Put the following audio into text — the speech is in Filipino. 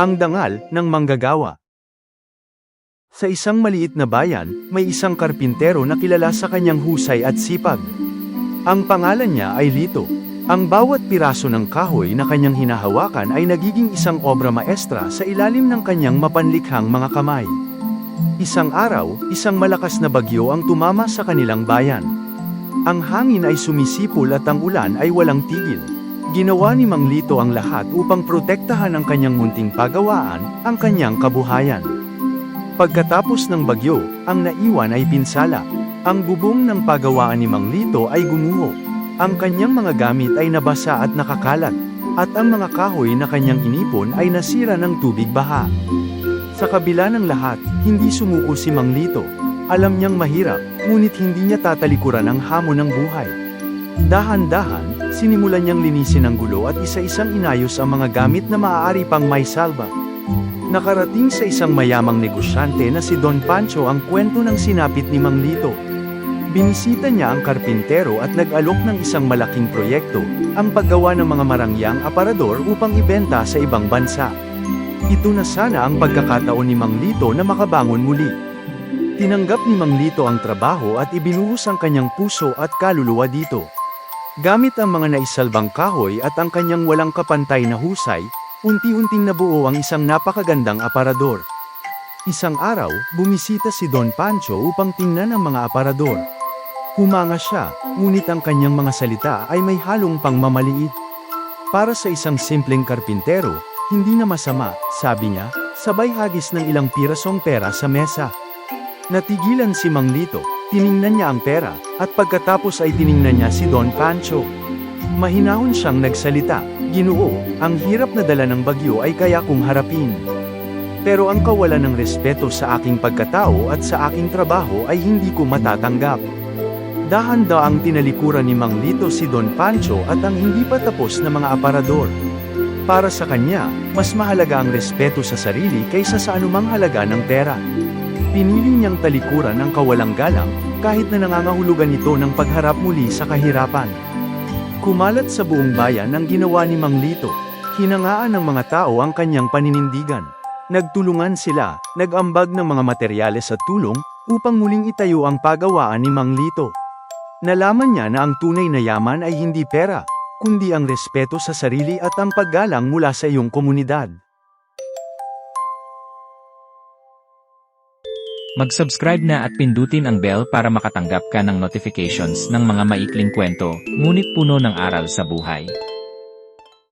Ang dangal ng manggagawa. Sa isang maliit na bayan, may isang karpintero na kilala sa kanyang husay at sipag. Ang pangalan niya ay Lito. Ang bawat piraso ng kahoy na kanyang hinahawakan ay nagiging isang obra maestra sa ilalim ng kanyang mapanlikhang mga kamay. Isang araw, isang malakas na bagyo ang tumama sa kanilang bayan. Ang hangin ay sumisipol at ang ulan ay walang tigil. Ginawa ni Mang Lito ang lahat upang protektahan ang kanyang munting pagawaan, ang kanyang kabuhayan. Pagkatapos ng bagyo, ang naiwan ay pinsala. Ang bubong ng pagawaan ni Mang Lito ay gumuho. Ang kanyang mga gamit ay nabasa at nakakalat. At ang mga kahoy na kanyang inipon ay nasira ng tubig baha. Sa kabila ng lahat, hindi sumuko si Mang Lito. Alam niyang mahirap, ngunit hindi niya tatalikuran ang hamon ng buhay. Dahan-dahan, sinimulan niyang linisin ang gulo at isa-isang inayos ang mga gamit na maaari pang may salba. Nakarating sa isang mayamang negosyante na si Don Pancho ang kwento ng sinapit ni Mang Lito. Binisita niya ang karpintero at nag-alok ng isang malaking proyekto, ang paggawa ng mga marangyang aparador upang ibenta sa ibang bansa. Ito na sana ang pagkakataon ni Mang Lito na makabangon muli. Tinanggap ni Mang Lito ang trabaho at ibinuhos ang kanyang puso at kaluluwa dito. Gamit ang mga naisalbang kahoy at ang kanyang walang kapantay na husay, unti-unting nabuo ang isang napakagandang aparador. Isang araw, bumisita si Don Pancho upang tingnan ang mga aparador. Humanga siya, ngunit ang kanyang mga salita ay may halong pangmamaliit. Para sa isang simpleng karpintero, hindi na masama, sabi niya, sabay hagis ng ilang pirasong pera sa mesa. Natigilan si Mang Lito, tiningnan niya ang pera, at pagkatapos ay tiningnan niya si Don Pancho. Mahinahon siyang nagsalita, Ginoo, ang hirap na dala ng bagyo ay kaya kong harapin. Pero ang kawalan ng respeto sa aking pagkatao at sa aking trabaho ay hindi ko matatanggap. Dahan-daang tinalikuran ni Mang Lito si Don Pancho at ang hindi pa tapos na mga aparador. Para sa kanya, mas mahalaga ang respeto sa sarili kaysa sa anumang halaga ng pera. Pinili niyang talikuran ang kawalang galang, kahit na nangangahulugan ito ng pagharap muli sa kahirapan. Kumalat sa buong bayan ang ginawa ni Mang Lito. Hinangaan ng mga tao ang kanyang paninindigan. Nagtulungan sila, nag-ambag ng mga materyales at tulong, upang muling itayo ang pagawaan ni Mang Lito. Nalaman niya na ang tunay na yaman ay hindi pera, kundi ang respeto sa sarili at ang paggalang mula sa iyong komunidad. Mag-subscribe na at pindutin ang bell para makatanggap ka ng notifications ng mga maikling kwento, ngunit puno ng aral sa buhay.